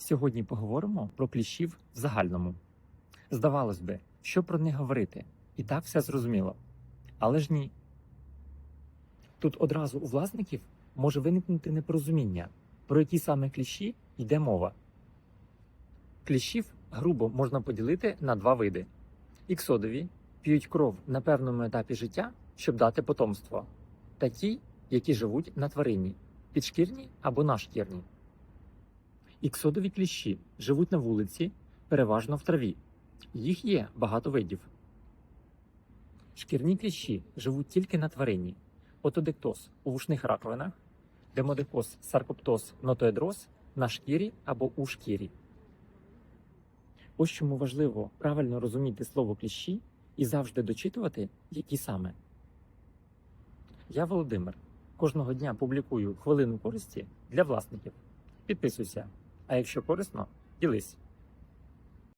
Сьогодні поговоримо про кліщів в загальному. Здавалось би, що про них говорити, і так все зрозуміло. Але ж ні. Тут одразу у власників може виникнути непорозуміння, про які саме кліщі йде мова. Кліщів грубо можна поділити на два види: іксодові п'ють кров на певному етапі життя, щоб дати потомство, та ті, які живуть на тварині, підшкірні або нашкірні. Іксодові кліщі живуть на вулиці, переважно в траві. Їх є багато видів. Шкірні кліщі живуть тільки на тварині. Отодектоз у вушних раковинах, демодекоз, саркоптоз, нотоедроз на шкірі або у шкірі. Ось чому важливо правильно розуміти слово кліщі і завжди дочитувати, які саме. Я Володимир. Кожного дня публікую хвилину користі для власників. Підписуйся. А якщо корисно, ділись.